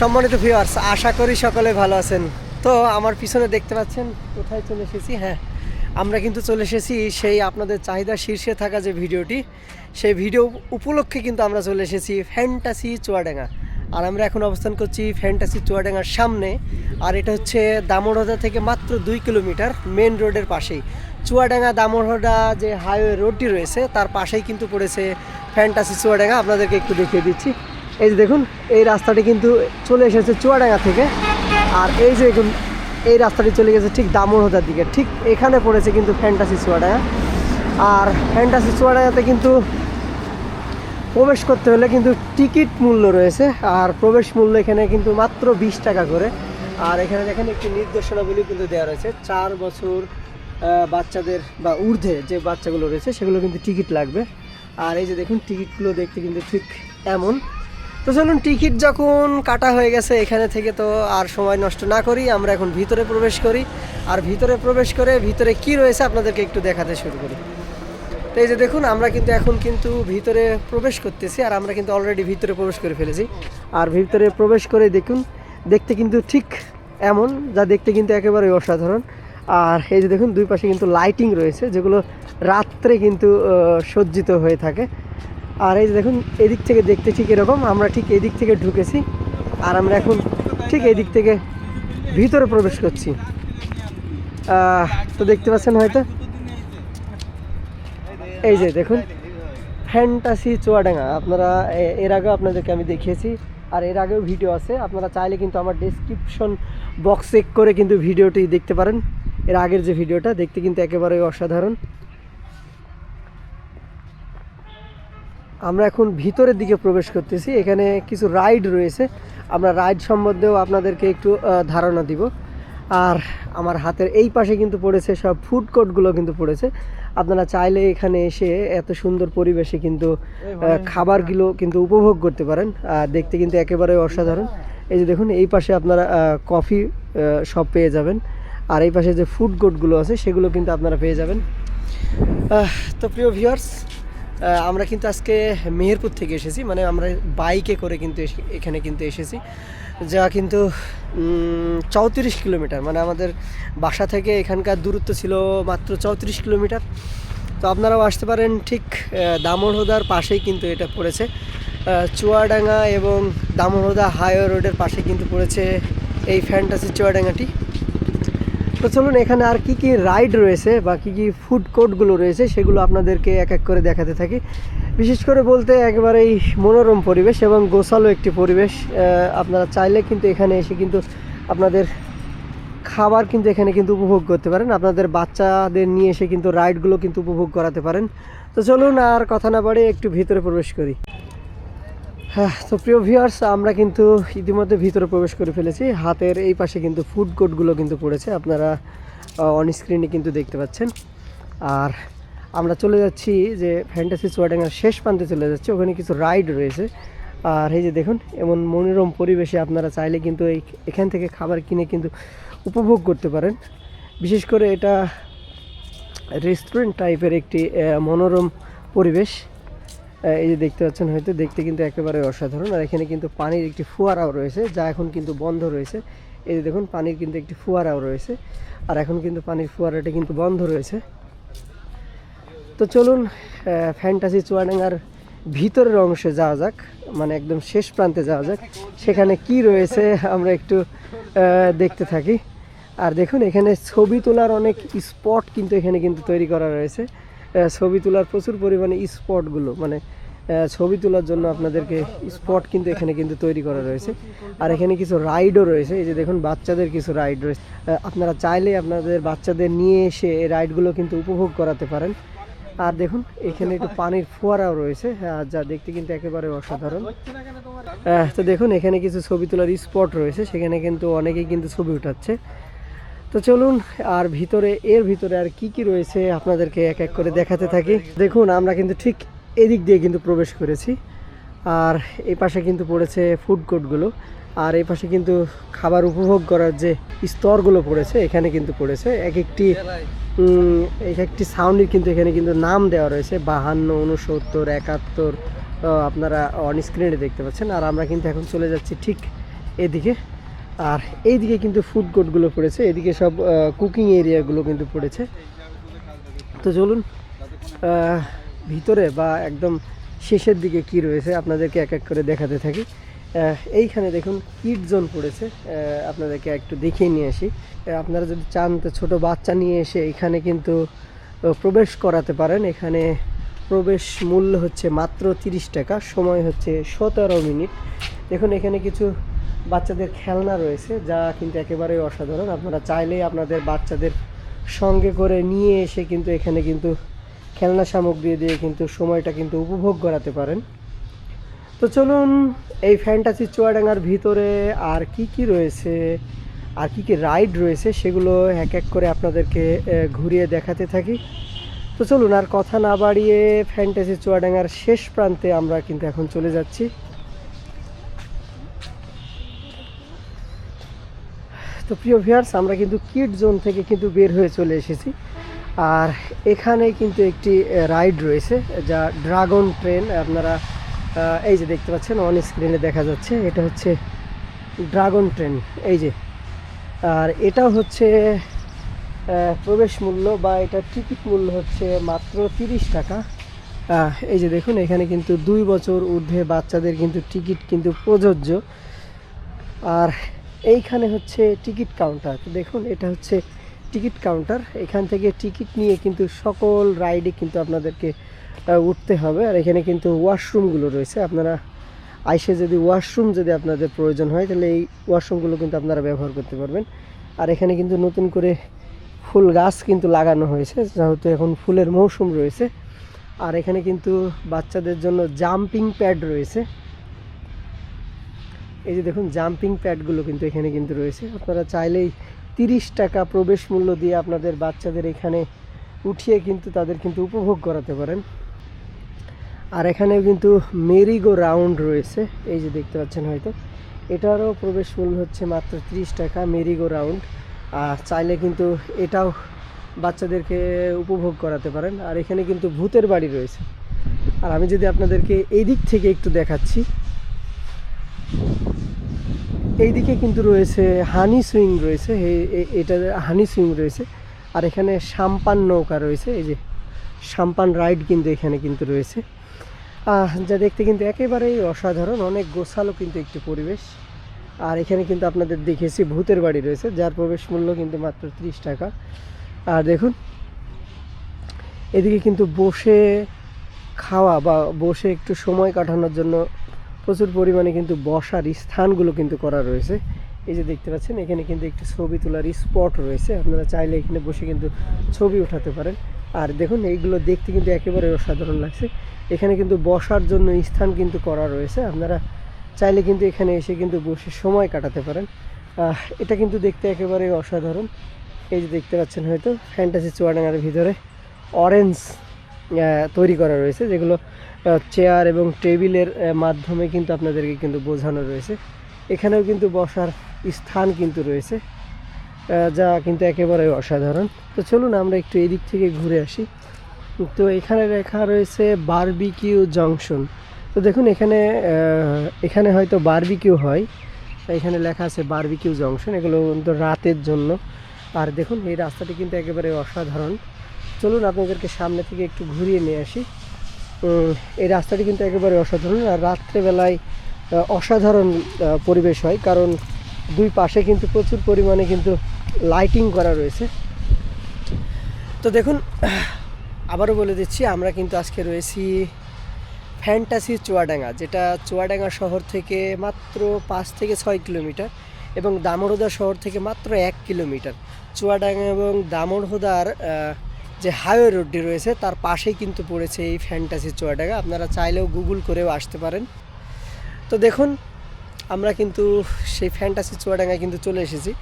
সম্মানিত ভিউয়ার্স আশা করি সকলে ভালো আছেন। তো আমার পিছনে দেখতে পাচ্ছেন, কোথায় চলে এসেছি? হ্যাঁ আমরা কিন্তু চলে এসেছি সেই আপনাদের চাহিদা শীর্ষে থাকা যে ভিডিওটি, সেই ভিডিও উপলক্ষে কিন্তু আমরা চলে এসেছি ফ্যান্টাসি চুয়াডাঙ্গা। আর আমরা এখন অবস্থান করছি ফ্যান্টাসি চুয়াডাঙ্গার সামনে, আর এটা হচ্ছে দামোড়হদা থেকে মাত্র দুই কিলোমিটার মেন রোডের পাশেই। চুয়াডাঙ্গা দামোড়হদা যে হাইওয়ে রোডটি রয়েছে, তার পাশেই কিন্তু পড়েছে ফ্যান্টাসি চুয়াডাঙ্গা। আপনাদেরকে একটু দেখিয়ে দিচ্ছি। এই যে দেখুন, এই রাস্তাটি কিন্তু চলে এসেছে চুয়াডাঙ্গা থেকে। আর এই যে দেখুন, এই রাস্তাটি চলে গেছে ঠিক দামোড়হদার দিকে। ঠিক এখানে পড়েছে কিন্তু ফ্যান্টাসি চুয়াডাঙ্গা। আর ফ্যান্টাসি চুয়াডাঙ্গাতে কিন্তু প্রবেশ করতে হলে কিন্তু টিকিট মূল্য রয়েছে। আর প্রবেশ মূল্য এখানে কিন্তু মাত্র বিশ টাকা করে। আর এখানে দেখেন, একটি নির্দেশনাবলী কিন্তু দেওয়া রয়েছে। চার বছর বাচ্চাদের বা ঊর্ধ্বে যে বাচ্চাগুলো রয়েছে, সেগুলো কিন্তু টিকিট লাগবে। আর এই যে দেখুন, টিকিটগুলো দেখতে কিন্তু ঠিক এমন। তো চলুন, টিকিট যখন কাটা হয়ে গেছে এখানে থেকে তো আর সময় নষ্ট না করি, আমরা এখন ভিতরে প্রবেশ করি। আর ভিতরে প্রবেশ করে ভিতরে কি রয়েছে আপনাদেরকে একটু দেখাতে শুরু করি। তো এই যে দেখুন, আমরা কিন্তু এখন কিন্তু ভিতরে প্রবেশ করতেছি, আর আমরা কিন্তু অলরেডি ভিতরে প্রবেশ করে ফেলেছি। আর ভিতরে প্রবেশ করে দেখুন, দেখতে কিন্তু ঠিক এমন, যা দেখতে কিন্তু একেবারে অসাধারণ। আর এই যে দেখুন, দুই পাশে কিন্তু লাইটিং রয়েছে, যেগুলো রাত্রে কিন্তু সজ্জিত হয়ে থাকে। আর এই দেখুন, এদিক থেকে দেখতে ঠিক এরকম, আমরা ঠিক এদিক থেকে ঢুকেছি, আর আমরা এখন ঠিক এদিক থেকে ভিতরে প্রবেশ করছি। তো দেখতে পাচ্ছেন হয়তো? এই যে দেখুন, ফ্যান্টাসি চুয়াডাঙ্গা। আপনারা এর আগেও আপনাদেরকে আমি দেখিয়েছি, আর এর আগেও ভিডিও আছে। আপনারা চাইলে কিন্তু আমার ডেসক্রিপশন বক্স চেক করে কিন্তু ভিডিওটি দেখতে পারেন। এর আগের যে ভিডিওটা, দেখতে কিন্তু একেবারেই অসাধারণ। আমরা এখন ভিতরের দিকে প্রবেশ করতেছি। এখানে কিছু রাইড রয়েছে। আমরা রাইড সম্বন্ধেও আপনাদেরকে একটু ধারণা দিব। আর আমার হাতের এই পাশে কিন্তু পড়েছে সব ফুড কোর্টগুলো কিন্তু পড়েছে। আপনারা চাইলে এখানে এসে এত সুন্দর পরিবেশে কিন্তু খাবারগুলো কিন্তু উপভোগ করতে পারেন। আর দেখতে কিন্তু একেবারে অসাধারণ। এই যে দেখুন এই পাশে আপনারা কফি সব পেয়ে যাবেন। আর এই পাশে যে ফুড কোর্টগুলো আছে সেগুলো কিন্তু আপনারা পেয়ে যাবেন। তো প্রিয় ভিউয়ার্স আমরা কিন্তু আজকে মেহেরপুর থেকে এসেছি মানে আমরা বাইকে করে কিন্তু এখানে কিন্তু এসেছি। যা কিন্তু চৌত্রিশ কিলোমিটার মানে আমাদের বাসা থেকে এখানকার দূরত্ব ছিল মাত্র চৌত্রিশ কিলোমিটার। তো আপনারাও আসতে পারেন ঠিক আহ, দামোড়হদার পাশেই কিন্তু এটা পড়েছে। চুয়াডাঙ্গা এবং দামোড়হদা হাইওয়ে রোডের পাশে কিন্তু পড়েছে এই ফ্যান্টাসি চুয়াডাঙ্গাটি। তো চলুন, এখানে আর কি কি রাইড রয়েছে বা কি কি ফুড কোর্টগুলো রয়েছে সেগুলো আপনাদেরকে এক এক করে দেখাতে থাকি। বিশেষ করে বলতে একেবারেই মনোরম পরিবেশ এবং গোছালো একটি পরিবেশ। আপনারা চাইলে কিন্তু এখানে এসে কিন্তু আপনাদের খাবার কিন্তু এখানে কিন্তু উপভোগ করতে পারেন। আপনাদের বাচ্চাদের নিয়ে এসে কিন্তু রাইডগুলো কিন্তু উপভোগ করাতে পারেন। তো চলুন, আর কথা না বাড়ে একটু ভিতরে প্রবেশ করি। হ্যাঁ তো প্রিয় ভিউয়ার্স আমরা কিন্তু ইতিমধ্যে ভিতরে প্রবেশ করে ফেলেছি। হাতের এই পাশে কিন্তু ফুড কোর্টগুলো কিন্তু পড়েছে। আপনারা অন স্ক্রিনে কিন্তু দেখতে পাচ্ছেন। আর আমরা চলে যাচ্ছি যে ফ্যান্টাসি চুয়াডাঙ্গার শেষ প্রান্তে চলে যাচ্ছি। ওখানে কিছু রাইড রয়েছে। আর এই যে দেখুন, এমন মনোরম পরিবেশে আপনারা চাইলে কিন্তু এই, এখান থেকে খাবার কিনে কিন্তু উপভোগ করতে পারেন। বিশেষ করে এটা রেস্টুরেন্ট টাইপের একটি মনোরম পরিবেশ। এই যে দেখতে পাচ্ছেন হয়তো দেখতে কিন্তু একেবারে অসাধারণ। আর এখানে কিন্তু পানির একটি ফোয়ারাও রয়েছে, যা এখন কিন্তু বন্ধ রয়েছে। এই যে দেখুন, পানির কিন্তু একটি ফোয়ারাও রয়েছে, আর এখন কিন্তু পানির ফোয়ারাটা কিন্তু বন্ধ রয়েছে। তো চলুন ফ্যান্টাসি চুয়াডাঙ্গার ভিতরের অংশে যাওয়া যাক মানে একদম শেষ প্রান্তে যাওয়া যাক। সেখানে কি রয়েছে আমরা একটু দেখতে থাকি। আর দেখুন, এখানে ছবি তোলার অনেক স্পট কিন্তু এখানে কিন্তু তৈরি করা রয়েছে। ছবি তোলার প্রচুর পরিমাণে স্পটগুলো মানে ছবি তোলার জন্য আপনাদেরকে স্পট কিন্তু এখানে কিন্তু তৈরি করা রয়েছে। আর এখানে কিছু রাইডও রয়েছে এই যে দেখুন বাচ্চাদের কিছু রাইড রয়েছে। আপনারা চাইলে আপনাদের বাচ্চাদের নিয়ে এসে এই রাইডগুলো কিন্তু উপভোগ করাতে পারেন। আর দেখুন এখানে একটু পানির ফোয়ারাও রয়েছে হ্যাঁ, যা দেখতে কিন্তু একেবারে অসাধারণ। তো দেখুন এখানে কিছু ছবি তোলার স্পট রয়েছে সেখানে কিন্তু অনেকেই কিন্তু ছবি উঠাচ্ছে। তো চলুন, আর ভিতরে, এর ভিতরে আর কি কি রয়েছে আপনাদেরকে এক এক করে দেখাতে থাকি। দেখুন, আমরা কিন্তু ঠিক এদিক দিয়ে কিন্তু প্রবেশ করেছি। আর এই পাশে কিন্তু পড়েছে ফুড কোর্টগুলো আর এই পাশে কিন্তু খাবার উপভোগ করার যে স্তরগুলো পড়েছে, এখানে কিন্তু পড়েছে। এক একটি এক একটি সাউন্ডের কিন্তু এখানে কিন্তু নাম দেওয়া রয়েছে। বাহান্ন উনসত্তর একাত্তর আপনারা অন স্ক্রিনে দেখতে পাচ্ছেন। আর আমরা কিন্তু এখন চলে যাচ্ছি ঠিক এদিকে। আর এইদিকে কিন্তু ফুড কোর্টগুলো পড়েছে, এদিকে সব কুকিং এরিয়াগুলো কিন্তু পড়েছে। তো চলুন ভিতরে বা একদম শেষের দিকে কি রয়েছে আপনাদেরকে এক এক করে দেখাতে থাকি। এইখানে দেখুন কিড জোন পড়েছে। আপনাদেরকে একটু দেখিয়ে নিয়ে আসি। আপনারা যদি চান তো ছোটো বাচ্চা নিয়ে এসে এখানে কিন্তু প্রবেশ করাতে পারেন। এখানে প্রবেশ মূল্য হচ্ছে মাত্র তিরিশ টাকা, সময় হচ্ছে সতেরো মিনিট। দেখুন, এখানে কিছু বাচ্চাদের খেলনা রয়েছে, যা কিন্তু একেবারেই অসাধারণ। আপনারা চাইলেই আপনাদের বাচ্চাদের সঙ্গে করে নিয়ে এসে কিন্তু এখানে কিন্তু খেলনা সামগ্রী দিয়ে কিন্তু সময়টা কিন্তু উপভোগ করাতে পারেন। তো চলুন এই ফ্যান্টাসি চুয়াডাঙ্গার ভিতরে আর কি কি রয়েছে, আর কি কি রাইড রয়েছে সেগুলো এক এক করে আপনাদেরকে ঘুরিয়ে দেখাতে থাকি। তো চলুন আর কথা না বাড়িয়ে ফ্যান্টাসি চুয়াডাঙ্গার শেষ প্রান্তে আমরা কিন্তু এখন চলে যাচ্ছি। তো প্রিয় ভিউয়ার্স আমরা কিন্তু কিড জোন থেকে কিন্তু বের হয়ে চলে এসেছি। আর এখানে কিন্তু একটি রাইড রয়েছে, যা ড্রাগন ট্রেন আপনারা এই যে দেখতে পাচ্ছেন অন স্ক্রিনে দেখা যাচ্ছে, এটা হচ্ছে ড্রাগন ট্রেন এই যে। আর এটা হচ্ছে প্রবেশ মূল্য বা এটার টিকিট মূল্য হচ্ছে মাত্র তিরিশ টাকা। এই যে দেখুন, এখানে কিন্তু দুই বছর ঊর্ধ্বে বাচ্চাদের কিন্তু টিকিট কিন্তু প্রযোজ্য। আর এইখানে হচ্ছে টিকিট কাউন্টার। দেখুন, এটা হচ্ছে টিকিট কাউন্টার। এখান থেকে টিকিট নিয়ে কিন্তু সকল রাইডে কিন্তু আপনাদেরকে উঠতে হবে। আর এখানে কিন্তু ওয়াশরুমগুলো রয়েছে। আপনারা আইসে যদি ওয়াশরুম যদি আপনাদের প্রয়োজন হয়, তাহলে এই ওয়াশরুমগুলো কিন্তু আপনারা ব্যবহার করতে পারবেন। আর এখানে কিন্তু নতুন করে ফুল গাছ কিন্তু লাগানো হয়েছে, যেহেতু এখন ফুলের মৌসুম রয়েছে। আর এখানে কিন্তু বাচ্চাদের জন্য জাম্পিং প্যাড রয়েছে। এই যে দেখুন জাম্পিং প্যাডগুলো কিন্তু এখানে কিন্তু রয়েছে। আপনারা চাইলেই তিরিশ টাকা প্রবেশ মূল্য দিয়ে আপনাদের বাচ্চাদের এখানে উঠিয়ে কিন্তু তাদের কিন্তু উপভোগ করাতে পারেন। আর এখানেও কিন্তু মেরিগো রাউন্ড রয়েছে। এই যে দেখতে পাচ্ছেন হয়তো। এটারও প্রবেশ মূল্য হচ্ছে মাত্র তিরিশ টাকা মেরিগো রাউন্ড আর চাইলে কিন্তু এটাও বাচ্চাদেরকে উপভোগ করাতে পারেন। আর এখানে কিন্তু ভূতের বাড়ি রয়েছে। আর আমি যদি আপনাদেরকে এই দিক থেকে একটু দেখাচ্ছি। এইদিকে কিন্তু রয়েছে হানি সুইং রয়েছে এটা হানি সুইং রয়েছে, আর এখানে সাম্পান নৌকা রয়েছে, এই যে সাম্পান রাইড কিন্তু এখানে কিন্তু রয়েছে। যা দেখতে কিন্তু একেবারেই অসাধারণ, অনেক গোছালো কিন্তু একটি পরিবেশ। আর এখানে কিন্তু আপনাদের দেখেছি ভূতের বাড়ি রয়েছে, যার প্রবেশ মূল্য কিন্তু মাত্র ত্রিশ টাকা। আর দেখুন, এদিকে কিন্তু বসে খাওয়া বা বসে একটু সময় কাটানোর জন্য প্রচুর পরিমাণে কিন্তু বসার স্থানগুলো কিন্তু করা রয়েছে। এই যে দেখতে পাচ্ছেন, এখানে কিন্তু একটি ছবি তোলার স্পট রয়েছে। আপনারা চাইলে এখানে বসে কিন্তু ছবি উঠাতে পারেন। আর দেখুন, এইগুলো দেখতে কিন্তু একেবারে অসাধারণ লাগছে। এখানে কিন্তু বসার জন্য স্থান কিন্তু করা রয়েছে। আপনারা চাইলে কিন্তু এখানে এসে কিন্তু বসে সময় কাটাতে পারেন। এটা কিন্তু দেখতে একেবারে অসাধারণ। এই যে দেখতে পাচ্ছেন হয়তো ফ্যান্টাসি চুয়াডাঙ্গার ভিতরে অরেঞ্জ তৈরি করা রয়েছে, যেগুলো চেয়ার এবং টেবিলের মাধ্যমে কিন্তু আপনাদেরকে কিন্তু বোঝানো রয়েছে। এখানেও কিন্তু বসার স্থান কিন্তু রয়েছে যা কিন্তু একেবারে অসাধারণ। তো চলুন আমরা একটু এদিক থেকে ঘুরে আসি। তো এখানে লেখা রয়েছে বারবিকিউ জংশন তো দেখুন এখানে এখানে হয়তো বারবিকিউ হয়। এখানে লেখা আছে বারবিকিউ জংশন এগুলো কিন্তু রাতের জন্য। আর দেখুন এই রাস্তাটি কিন্তু একেবারে অসাধারণ। চলুন আপনাদেরকে সামনে থেকে একটু ঘুরিয়ে নিয়ে আসি। এই রাস্তাটি কিন্তু একেবারে অসাধারণ আর রাত্রেবেলায় অসাধারণ পরিবেশ হয়। কারণ দুই পাশে কিন্তু প্রচুর পরিমাণে কিন্তু লাইটিং করা রয়েছে। তো দেখুন, আবারও বলে দিচ্ছি, আমরা কিন্তু আজকে রয়েছি ফ্যান্টাসি চুয়াডাঙ্গা, যেটা চুয়াডাঙ্গা শহর থেকে মাত্র পাঁচ থেকে ছয় কিলোমিটার এবং দামোড়দা শহর থেকে মাত্র এক কিলোমিটার। চুয়াডাঙ্গা এবং দামোড়দার যে হাইওয়ে রোডটি রয়েছে, তার পাশেই কিন্তু পড়েছে এই ফ্যান্টাসি চুয়াডাঙ্গা। আপনারা চাইলেও গুগল করেও আসতে পারেন। তো দেখুন, আমরা কিন্তু সেই ফ্যান্টাসি চুয়াডাঙ্গায় কিন্তু চলে এসেছি।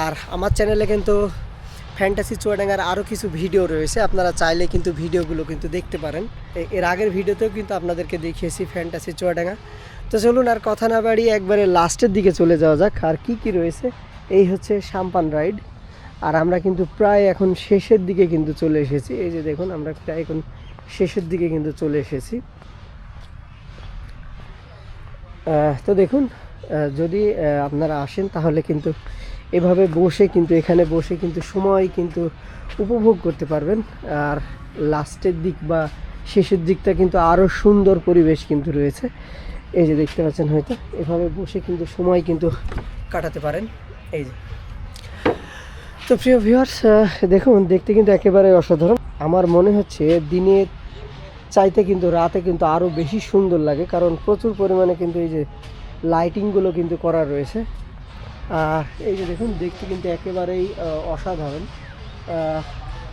আর আমার চ্যানেলে কিন্তু ফ্যান্টাসি চুয়াডাঙ্গার আরও কিছু ভিডিও রয়েছে। আপনারা চাইলে কিন্তু ভিডিওগুলো কিন্তু দেখতে পারেন। এর আগের ভিডিওতেও কিন্তু আপনাদেরকে দেখিয়েছি ফ্যান্টাসি চুয়াডাঙ্গা। তো চলুন আর কথা না বাড়িয়ে একবারে লাস্টের দিকে চলে যাওয়া যাক। আর কি কি রয়েছে? এই হচ্ছে সাম্পান রাইড আর আমরা কিন্তু প্রায় এখন শেষের দিকে কিন্তু চলে এসেছি। এই যে দেখুন, আমরা প্রায় এখন শেষের দিকে কিন্তু চলে এসেছি। তো দেখুন যদি আপনারা আসেন তাহলে কিন্তু এভাবে বসে কিন্তু, এখানে বসে কিন্তু সময় কিন্তু উপভোগ করতে পারবেন। আর লাস্টের দিক বা শেষের দিকটা কিন্তু আরও সুন্দর পরিবেশ কিন্তু রয়েছে। এই যে দেখতে পাচ্ছেন হয়তো, এভাবে বসে কিন্তু সময় কিন্তু কাটাতে পারেন। এই যে। তো প্রিয় ভিউয়ার্স দেখুন, দেখতে কিন্তু একেবারে অসাধারণ। আমার মনে হচ্ছে দিনে চাইতে কিন্তু রাতে কিন্তু আরও বেশি সুন্দর লাগে, কারণ প্রচুর পরিমাণে কিন্তু এই যে লাইটিংগুলো কিন্তু করা রয়েছে। আর এই যে দেখুন, দেখতে কিন্তু একেবারেই অসাধারণ।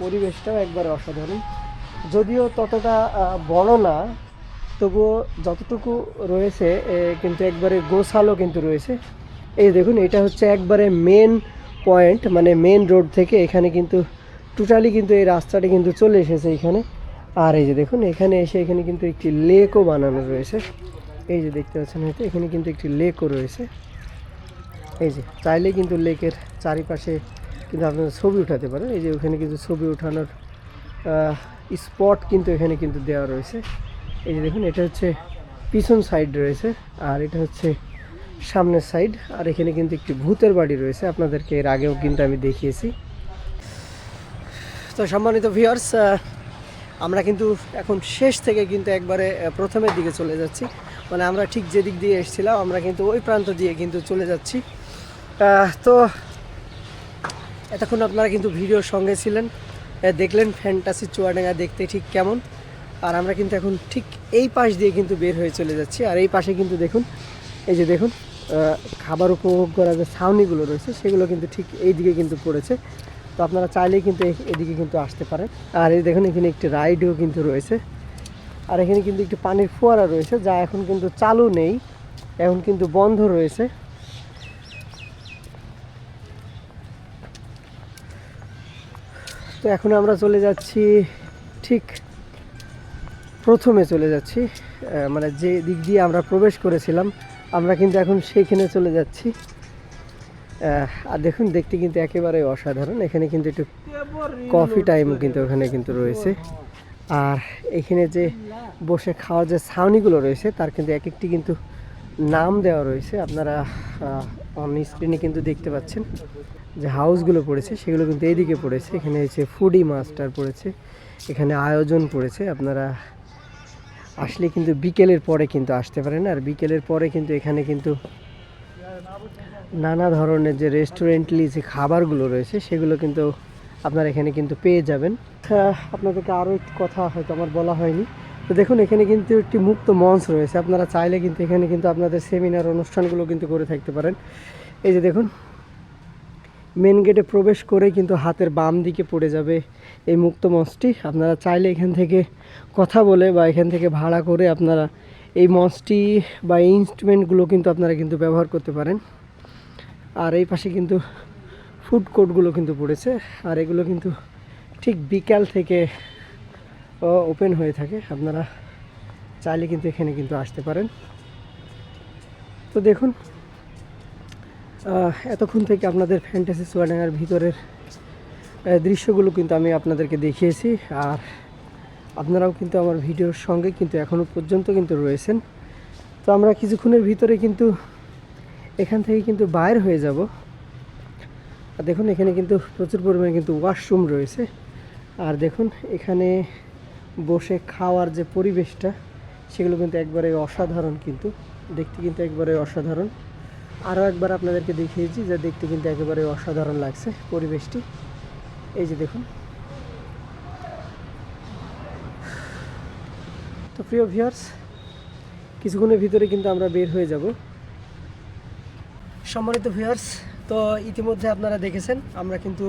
পরিবেশটাও একবারে অসাধারণ। যদিও ততটা বড় না, তবুও যতটুকু রয়েছে কিন্তু একবারে গোছালো কিন্তু রয়েছে। এই দেখুন, এটা হচ্ছে একবারে মেন পয়েন্ট মানে মেন রোড থেকে এখানে কিন্তু টোটালি কিন্তু এই রাস্তাটি কিন্তু চলে এসেছে এখানে। আর এই যে দেখুন, এখানে এসে এখানে কিন্তু একটি লেকও বানানো রয়েছে। এই যে দেখতে পাচ্ছেন হয়তো, এখানে কিন্তু একটি লেকও রয়েছে। এই যে, চাইলে কিন্তু লেকের চারিপাশে কিন্তু আপনারা ছবি উঠাতে পারেন। এই যে ওখানে কিন্তু ছবি ওঠানোর স্পট কিন্তু এখানে কিন্তু দেওয়া রয়েছে। এই যে দেখুন, এটা হচ্ছে পিছন সাইড রয়েছে। আর এটা হচ্ছে সামনের সাইড আর এখানে কিন্তু একটি ভূতের বাড়ি রয়েছে। আপনাদেরকে এর আগেও কিন্তু আমি দেখিয়েছি। তো সম্মানিত ভিউয়ার্স আমরা কিন্তু এখন শেষ থেকে কিন্তু একবারে প্রথমের দিকে চলে যাচ্ছি। মানে আমরা ঠিক যে দিক দিয়ে এসেছিলাম, আমরা কিন্তু ওই প্রান্ত দিয়ে কিন্তু চলে যাচ্ছি। তো এতক্ষণ আপনারা কিন্তু ভিডিওর সঙ্গে ছিলেন। দেখলেন ফ্যান্টাসি চুয়াডাঙ্গা দেখতে ঠিক কেমন। আর আমরা কিন্তু এখন ঠিক এই পাশ দিয়ে কিন্তু বের হয়ে চলে যাচ্ছি। আর এই পাশে কিন্তু দেখুন, এই যে দেখুন খাবার উপভোগ করার যে ছাউনিগুলো রয়েছে, সেগুলো কিন্তু ঠিক এই দিকে কিন্তু পড়েছে। তো আপনারা চাইলেই কিন্তু এদিকে কিন্তু আসতে পারেন। আর এই দেখুন, এখানে একটি রাইডও কিন্তু রয়েছে। আর এখানে কিন্তু একটি পানির ফোয়ারা রয়েছে, যা এখন কিন্তু চালু নেই, এখন কিন্তু বন্ধ রয়েছে। তো এখন আমরা চলে যাচ্ছি, ঠিক প্রথমে চলে যাচ্ছি মানে যে দিক দিয়ে আমরা প্রবেশ করেছিলাম আমরা কিন্তু এখন সেইখানে চলে যাচ্ছি। আর দেখুন, দেখতে কিন্তু একেবারে অসাধারণ। এখানে কিন্তু একটু কফি টাইমও কিন্তু ওখানে কিন্তু রয়েছে। আর এখানে যে বসে খাওয়ার যে ছাউনিগুলো রয়েছে, তার কিন্তু এক একটি কিন্তু নাম দেওয়া রয়েছে। আপনারা অন স্ক্রিনে কিন্তু দেখতে পাচ্ছেন যে হাউসগুলো পড়েছে, সেগুলো কিন্তু এইদিকে পড়েছে। এখানে হচ্ছে ফুডি মাস্টার পড়েছে, এখানে আয়োজন পড়েছে। আপনারা আসলে কিন্তু বিকেলের পরে কিন্তু আসতে পারেন আর বিকেলের পরে কিন্তু এখানে কিন্তু নানা ধরনের যে রেস্টুরেন্টলি যে খাবারগুলো রয়েছে, সেগুলো কিন্তু আপনারা এখানে কিন্তু পেয়ে যাবেন। আপনাদেরকে আরও একটি কথা হয়তো আমার বলা হয়নি। তো দেখুন, এখানে কিন্তু একটি মুক্ত মঞ্চ রয়েছে। আপনারা চাইলে কিন্তু এখানে কিন্তু আপনাদের সেমিনার অনুষ্ঠানগুলো কিন্তু করে থাকতে পারেন। এই যে দেখুন মেন গেটে প্রবেশ করে কিন্তু হাতের বাম দিকে পড়ে যাবে এই মুক্ত মঞ্চটি। আপনারা চাইলে এখান থেকে কথা বলে বা এখান থেকে ভাড়া করে আপনারা এই মঞ্চটি বা এই ইনস্ট্রুমেন্টগুলো কিন্তু আপনারা কিন্তু ব্যবহার করতে পারেন। আর এই পাশে কিন্তু ফুড কোর্টগুলো কিন্তু পড়েছে। আর এগুলো কিন্তু ঠিক বিকাল থেকে ওপেন হয়ে থাকে। আপনারা চাইলে কিন্তু এখানে কিন্তু আসতে পারেন। তো দেখুন এতক্ষণ থেকে আপনাদের ফ্যান্টাসি চুয়াডাঙ্গার ভিতরের দৃশ্যগুলো কিন্তু আমি আপনাদেরকে দেখিয়েছি। আর আপনারাও কিন্তু আমার ভিডিওর সঙ্গে কিন্তু এখনও পর্যন্ত কিন্তু রয়েছেন। তো আমরা কিছুক্ষণের ভিতরে কিন্তু এখান থেকে কিন্তু বাইর হয়ে যাব। আর দেখুন, এখানে কিন্তু প্রচুর পরিমাণে কিন্তু ওয়াশরুম রয়েছে। আর দেখুন, এখানে বসে খাওয়ার যে পরিবেশটা, সেগুলো কিন্তু একবারে অসাধারণ কিন্তু। দেখতে কিন্তু একবারে অসাধারণ। আরও একবার আপনাদেরকে দেখিয়েছি যে দেখতে কিন্তু একেবারে অসাধারণ লাগছে পরিবেশটি। এই যে দেখুন। তো প্রিয় ভিউয়ার্স, কিছুক্ষণের ভিতরে কিন্তু আমরা বের হয়ে যাব। সম্মানিত ভিউয়ার্স, তো ইতিমধ্যে আপনারা দেখেছেন, আমরা কিন্তু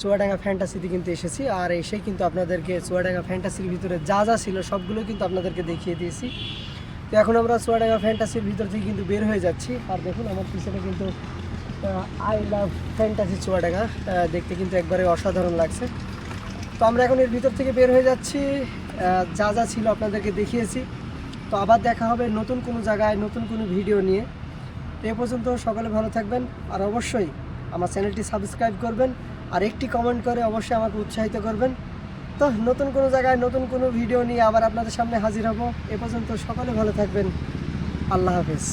চুয়াডাঙ্গা ফ্যান্টাসিতে কিন্তু এসেছি, আর এসে কিন্তু আপনাদেরকে চুয়াডাঙ্গা ফ্যান্টাসির ভিতরে যা যা ছিল সবগুলো কিন্তু আপনাদেরকে দেখিয়ে দিয়েছি। তো এখন আমরা চুয়াডাঙ্গা ফ্যান্টাসির ভিতর থেকে কিন্তু বের হয়ে যাচ্ছি। আর দেখুন, আমার পিছনে কিন্তু আই লাভ ফ্যান্টাসি চুয়াডাঙ্গা দেখতে কিন্তু একবারে অসাধারণ লাগছে। তো আমরা এখন এর ভিতর থেকে বের হয়ে যাচ্ছি। যা যা ছিল আপনাদেরকে দেখিয়েছি। তো আবার দেখা হবে নতুন কোনো জায়গায়, নতুন কোনো ভিডিও নিয়ে। এ পর্যন্ত সকলে ভালো থাকবেন। আর অবশ্যই আমার চ্যানেলটি সাবস্ক্রাইব করবেন। আর একটি কমেন্ট করে অবশ্যই আমাকে উৎসাহিত করবেন। তো নতুন কোনো জায়গায় নতুন কোনো ভিডিও নিয়ে আবার আপনাদের সামনে হাজির হব। এ পর্যন্ত সকলে ভালো থাকবেন। আল্লাহ হাফিজ।